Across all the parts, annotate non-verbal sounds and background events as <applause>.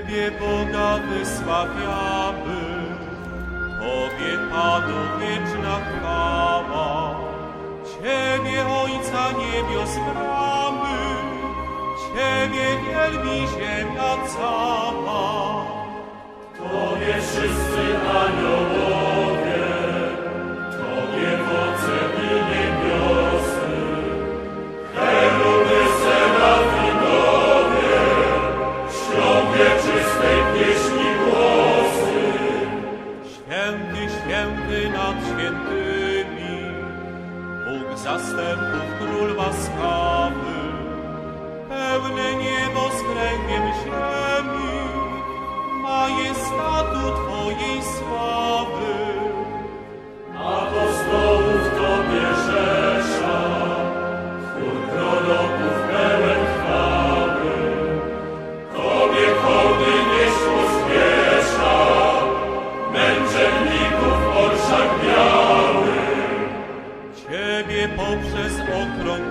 Ciebie Boga wysławiamy, Tobie Panu wieczna chwała. Ciebie Ojca niebios bramy, Ciebie wielbi ziemia cała. Tobie wszyscy aniołowie, Tobie moce i niebiosy, pełne niebo z kręgiem ziemi, majestatu Twojej sławy. Apostołów Tobie rzesza, chór proroków pełen chwały. Tobie hołdy nieść pospiesza, męczenników orszak biały. Ciebie poprzez okrąg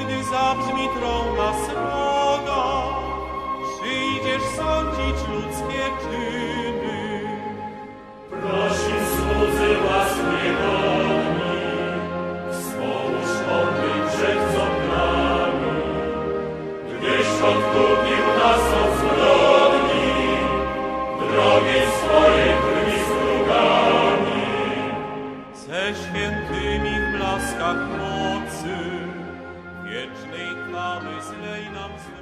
gdy zabrzmi trąba sroga, przyjdziesz sądzić ludzkie czyny. Prosim słudzy łask niegodni, wspomóż grzech co nami, gdyś odkupił nas od zbrodni, drogi swojej Herz Lei namens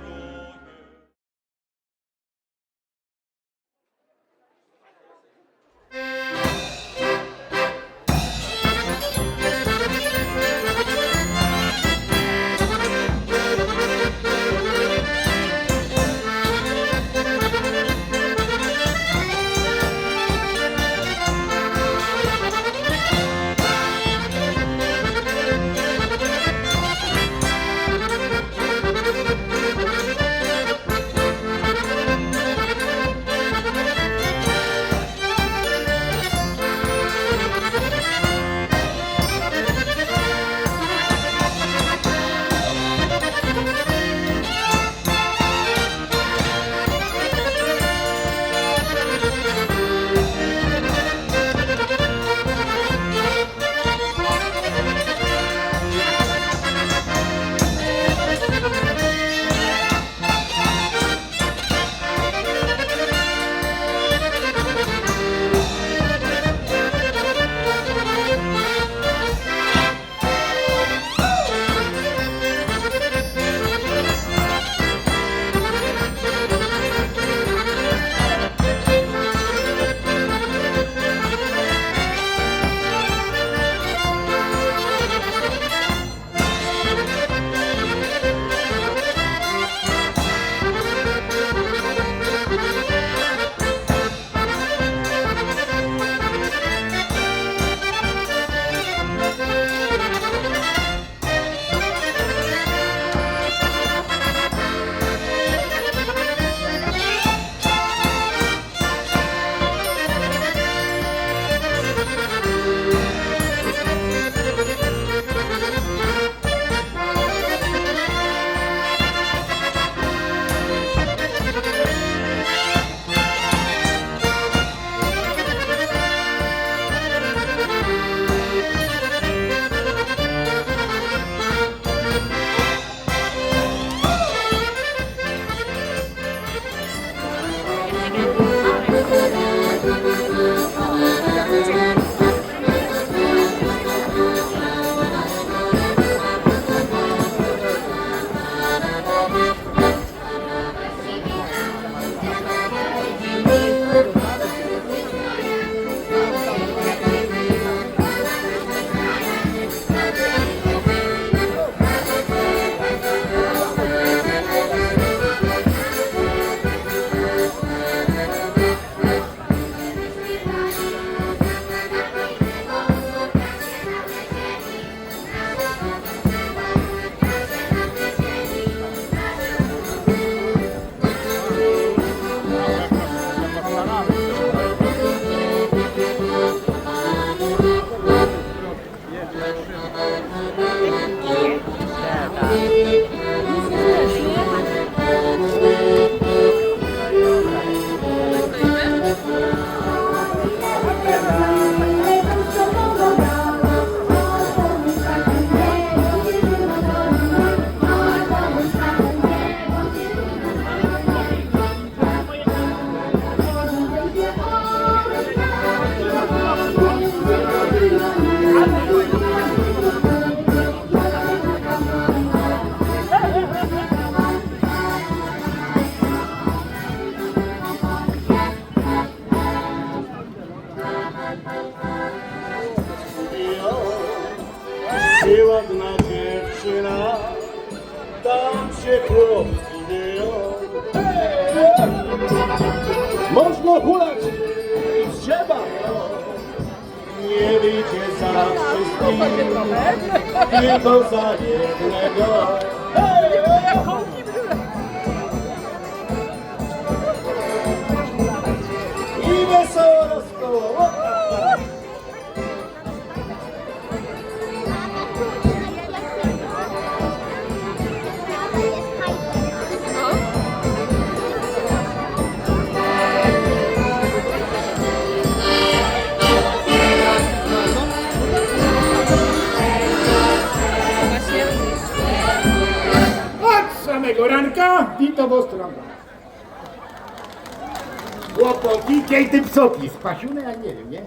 Kiej tym soki, spasione, ja nie wiem, nie?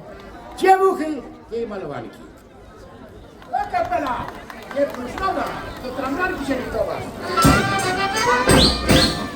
Dziewuchy, kiej malowanki. A kapela, nie próżnowa, do tramwarki się. Iskierecka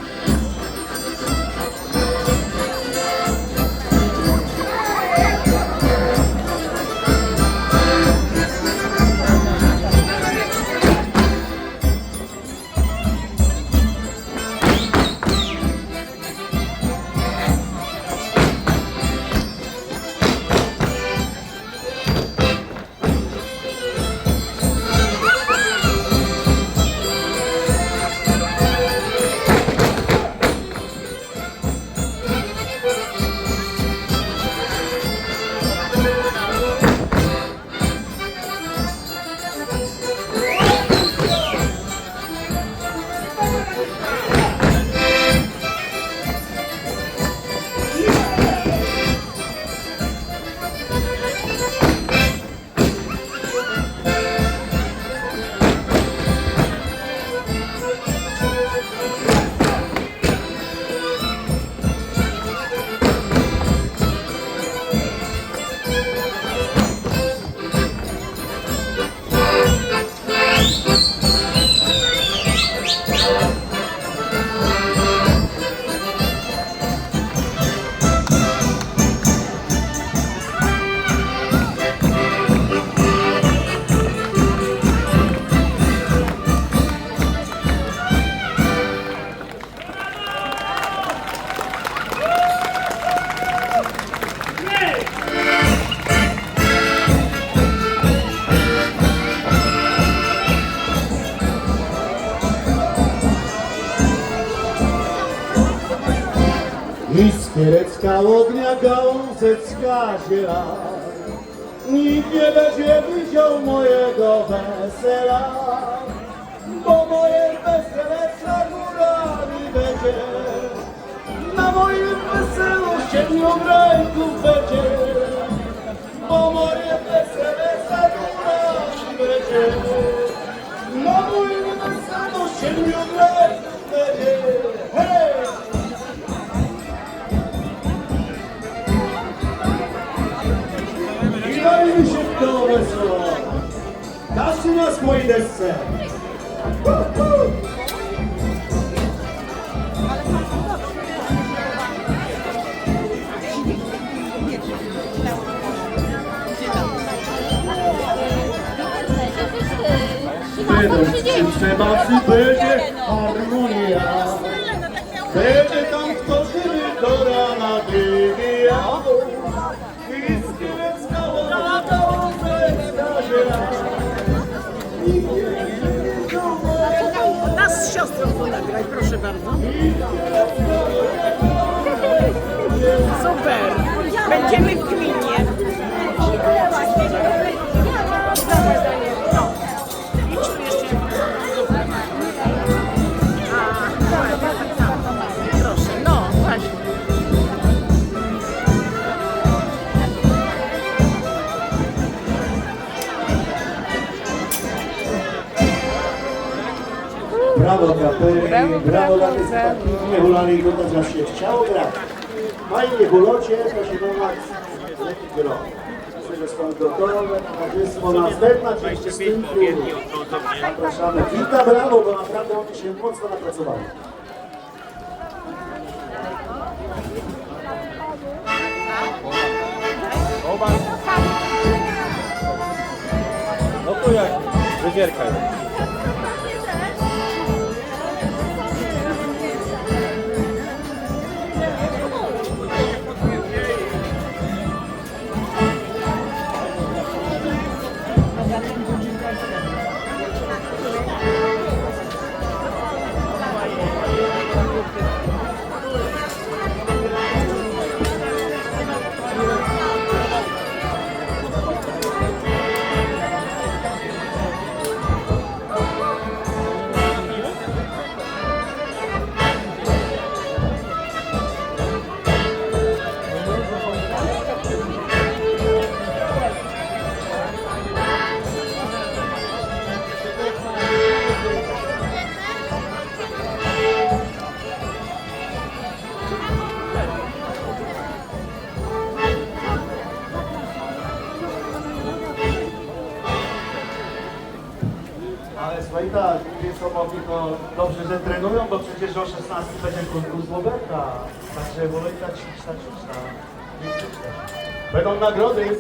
widział mojego wesela Bo moje wesele za górami będzie Na moim weselu siedmiu ręków będzie Bo moje wesele za górami będzie Na moim weselu siedmiu ręków będzie Hej! Się w to wesoło. Każdy na swojej desce. Jeden skrzypce basy będzie fair. Będziemy w gminie. Proszę, no właśnie. Brawo dla Peri, brawo dla Wyspaki, nie hulanej, bo to się chciało grać. Fajnie hulocie, to się wam leki gro. Myślę, że są gotowe towarzystwo następna część z tym filmu. Zapraszamy. Wita brawo, bo naprawdę oni się mocno napracowali. No to jak? Wywierkaj. Ale nagrody.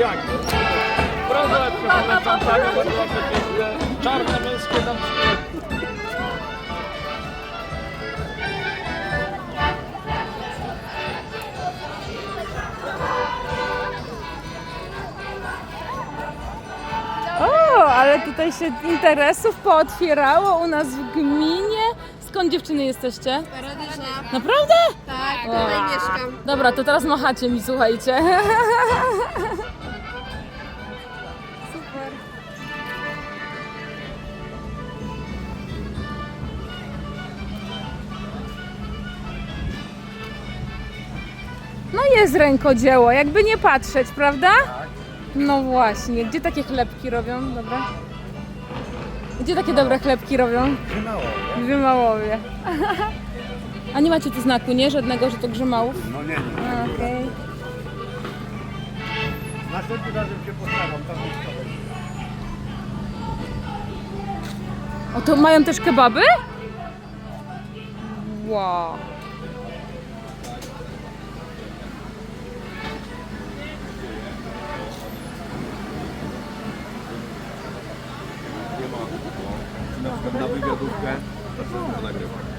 Jak? Przeprowadzane, bo to przecież czarne męskie tam O, ale tutaj się interesów pootwierało u nas w gminie. Skąd dziewczyny jesteście? Naprawdę? Tak, tutaj mieszkam. Dobra, to teraz machacie mi, słuchajcie. No jest rękodzieło, jakby nie patrzeć, prawda? No właśnie, gdzie takie chlebki robią? Dobra. Gdzie takie dobre chlebki robią? W Grzymałowie. A nie macie tu znaku, nie? Żadnego, że to Grzymałów? No nie, nie. Okej. Następnym razem się postaram, tam O, to mają też kebaby? Wow. na przykład na wywiadówkę, to wszystko nagrywa.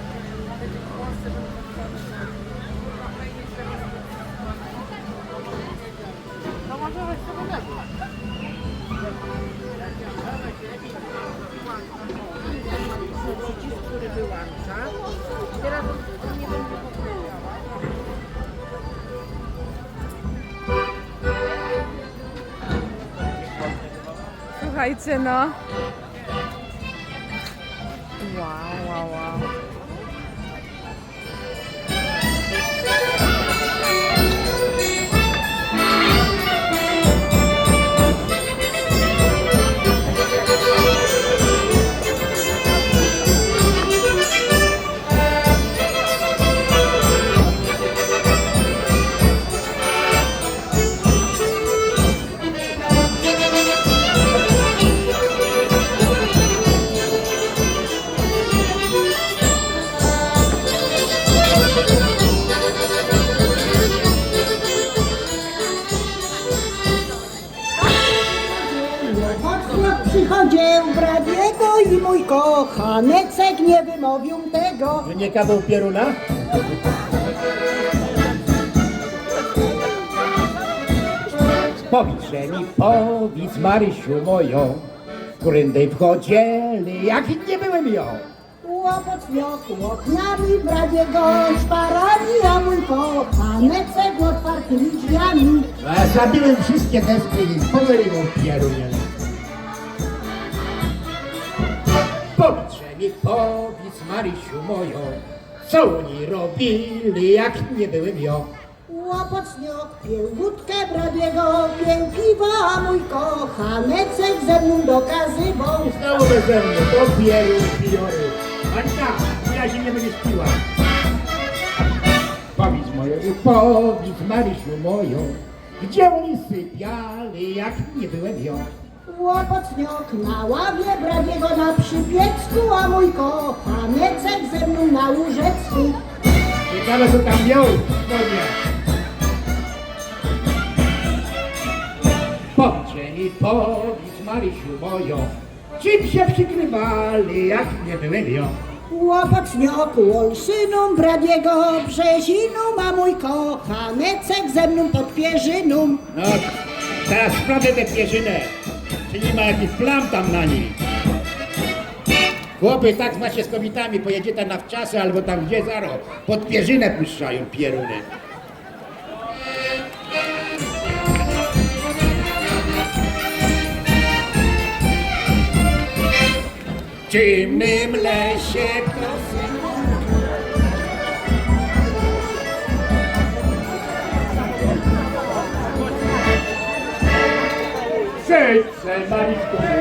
Słuchajcie, no. Wow, wow, wow. Mocno przychodził Bradiego i mój kochanecek nie wymowił tego. Że nie kawał pieruna? Powiedz mi, powiedz Marysiu moją, którędy wchodzieli, jak nie byłem ją. Łopot wiotł oknami Bradiego szparami, a mój kochanecek otwartymi drzwiami. A zabiłem wszystkie deski i pomyliłem pierunie. Powiedz mi, powiedz Marysiu moją, co oni robili, jak nie byłem ją. Łopocniok pił wódkę brabiego, pił piwa, mój kochanecek ze mną dokazywał. Znowu beze mnie, to bieru, biory. Anka, ja się nie będziesz piła. Powiedz moją, powiedz Marysiu moją, gdzie oni sypiali, jak nie byłem ją. Łopocniok na ławie brabiego na przypiecku, a mój kochanecek ze mną na łóżecku. Ciekawe co tam miał spodnie. Powiedz mi, powiedz Marysiu moją, czym się przykrywali, jak nie byłem ją. Łopocniok olsyną brabiego, brzeziną, a mój kochanecek ze mną pod pierzyną. No, teraz sprawdzę tę pierzynę, czy nie ma jakichś plam tam na niej. Chłopy, tak macie z kobietami, pojedziecie na wczasy albo tam gdzie zaro, pod pierzynę puszczają pieruny. W ciemnym lesie kosy magnífico.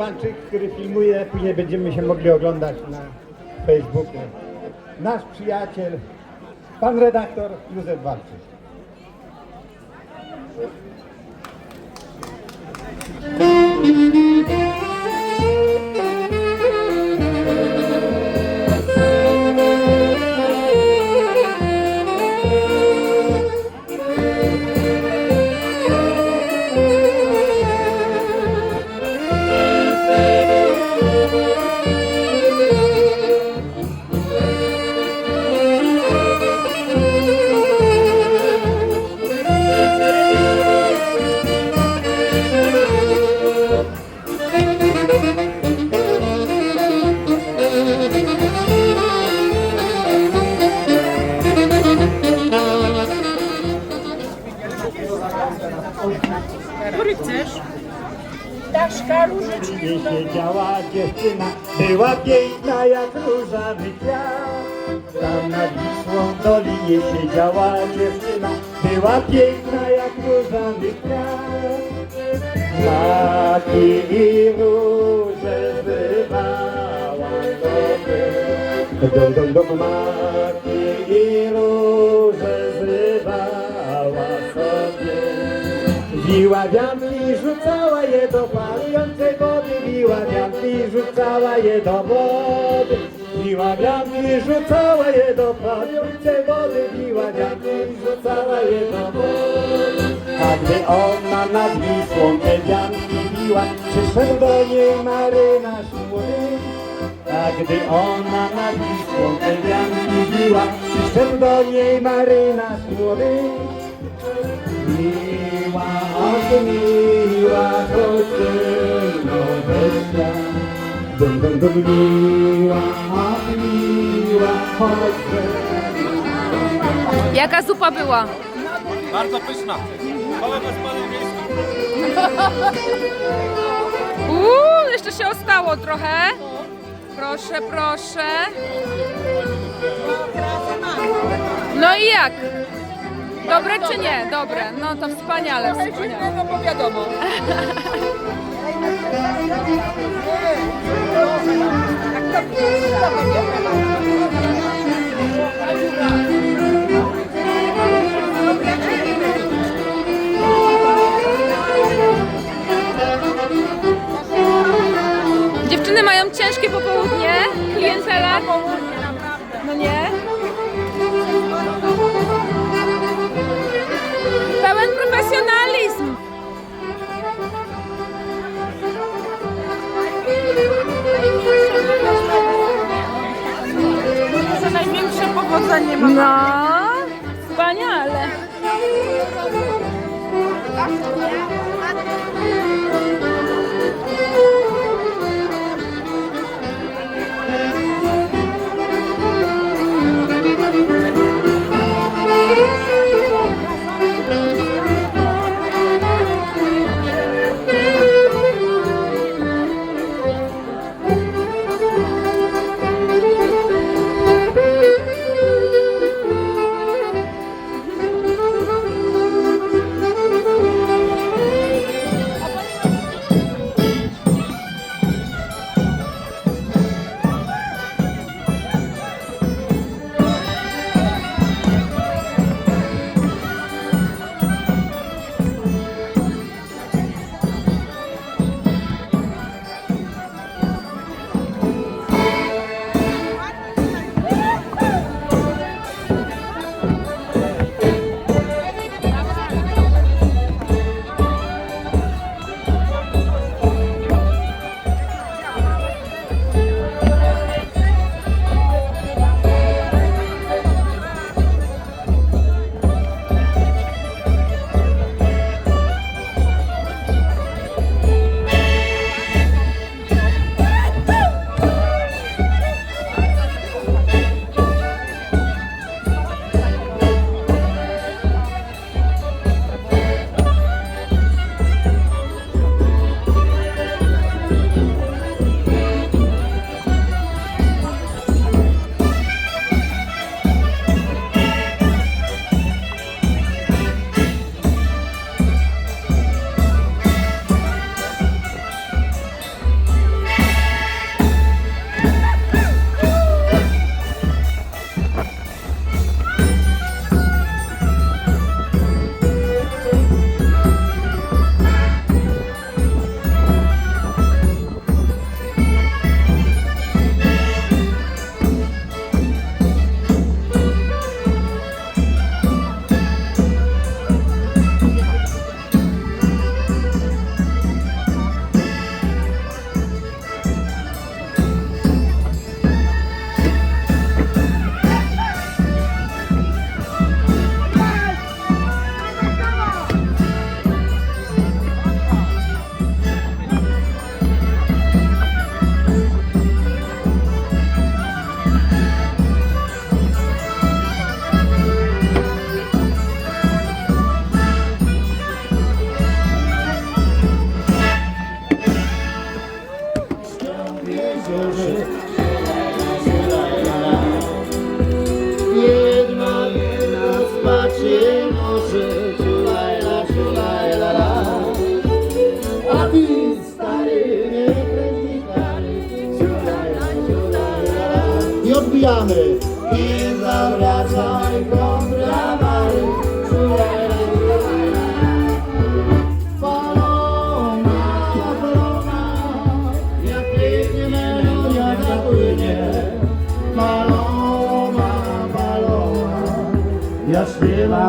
Jest Józef Banczyk, który filmuje, później będziemy się mogli oglądać na Facebooku. Nasz przyjaciel, pan redaktor Józef Banczyk. I siedziała dziewczyna, była piękna jak różany kwiat. Tam nad Wisłą dolinie siedziała dziewczyna, była piękna jak różany kwiat. Maki i róże zbywała sobie. Dom, dom, dom, i róże Biła wianki, rzucała je do parującej wody, biła wianki, rzucała je do wody. Biła wianki, rzucała je do parującej wody, biła wianki, rzucała je do wody. A gdy ona nad Wisłą te wianki biła, przyszedł do niej marynarz młody. A gdy ona nad Wisłą te wianki biła, przyszedł do niej marynarz młody. Ach miła, choć tylko weszła. Dum, dum, dum, miła, ach miła, choć tylko Jaka zupa była? Bardzo pyszna. Gospodarstwo miejskie. <laughs> Uuu, jeszcze się ostało trochę. Proszę, proszę. No i jak? Dobre czy nie? Dobre. No to wspaniale, wspaniale. No bo wiadomo. Dziewczyny mają ciężkie popołudnie. Klientela. No nie? Największe powodzenie ma. No, wspaniale.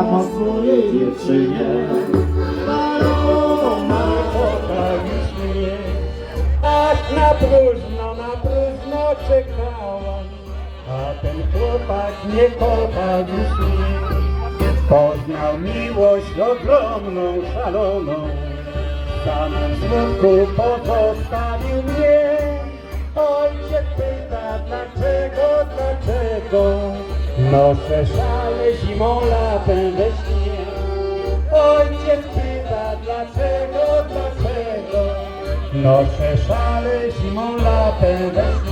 Śpiewam o swojej dziewczynie Paloma, kocha już mnie. Ach, na próżno, na próżno czekałam, a ten chłopak nie kocha już mnie. Poznał miłość ogromną, szaloną, samym smutku pozostawił mnie. Ojciec pyta, dlaczego, dlaczego, noszę szale zimą, latem we śnie. Ojciec pyta dlaczego, dlaczego Noszę szale zimą, latem we śnie